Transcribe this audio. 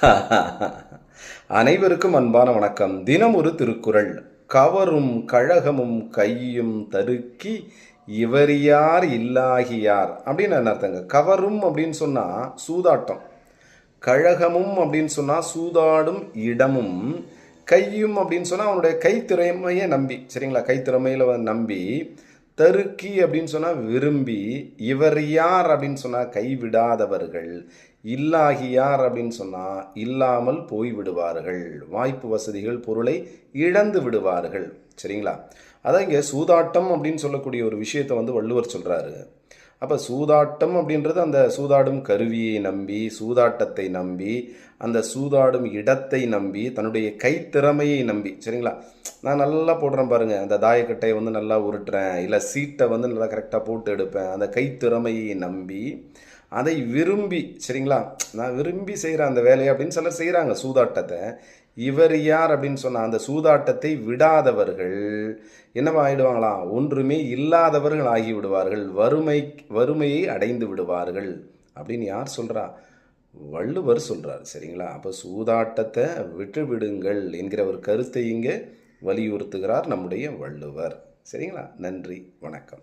அனைவருக்கும் அன்பான வணக்கம். தினம் ஒரு திருக்குறள். கவரும் கழகமும் கையும் தருக்கி இவர் யார் இல்லாகியார். அப்படின்னு என்ன அர்த்தங்க? கவரும் அப்படின்னு சொன்னா சூதாட்டம். கழகமும் அப்படின்னு சொன்னா சூதாடும் இடமும். கையும் அப்படின்னு சொன்னால் அவனுடைய கைத்திறமையை நம்பி. சரிங்களா? கைத்திறமையில நம்பி தருக்கி அப்படின்னு சொன்னால் விரும்பி இவர் யார் அப்படின்னு சொன்னால் கைவிடாதவர்கள். இல்லாகியார் அப்படின்னு சொன்னால் இல்லாமல் போய் விடுவார்கள். வாய்ப்பு வசதிகள் பொருளை இழந்து விடுவார்கள். சரிங்களா? அதான் இங்கே சூதாட்டம் அப்படின்னு சொல்லக்கூடிய ஒரு விஷயத்தை வந்து வள்ளுவர் சொல்கிறாரு அப்போ சூதாட்டம் அப்படின்றது அந்த சூதாடும் கருவியை நம்பி சூதாட்டத்தை நம்பி அந்த சூதாடும் இடத்தை நம்பி தன்னுடைய கைத்திறமையை நம்பி. சரிங்களா? நான் நல்லா போடுறேன் பாருங்க. அந்த தாயக்கட்டையை வந்து நல்லா உருட்டுறேன். இல்லை சீட்டை வந்து நல்லா கரெக்டாக போட்டு எடுப்பேன். அந்த கைத்திறமையை நம்பி அதை விரும்பி சரிங்களா? நான் விரும்பி செய்கிற அந்த வேலையை அப்படின்னு சிலர் செய்கிறாங்க சூதாட்டத்தை. இவர் யார் அப்படின்னு சொன்னால் அந்த சூதாட்டத்தை விடாதவர்கள். என்னவா ஆயிடுவாங்களாம் ஒன்றுமே இல்லாதவர்கள் ஆகி விடுவார்கள் வறுமை வறுமையை அடைந்து விடுவார்கள். அப்படின்னு யார் சொல்கிறா வள்ளுவர் சொல்கிறார் சரிங்களா? அப்போ சூதாட்டத்தை விட்டு விடுங்கள் என்கிற ஒரு கருத்தை இங்கே வலியுறுத்துகிறார் நம்முடைய வள்ளுவர். சரிங்களா? நன்றி வணக்கம்.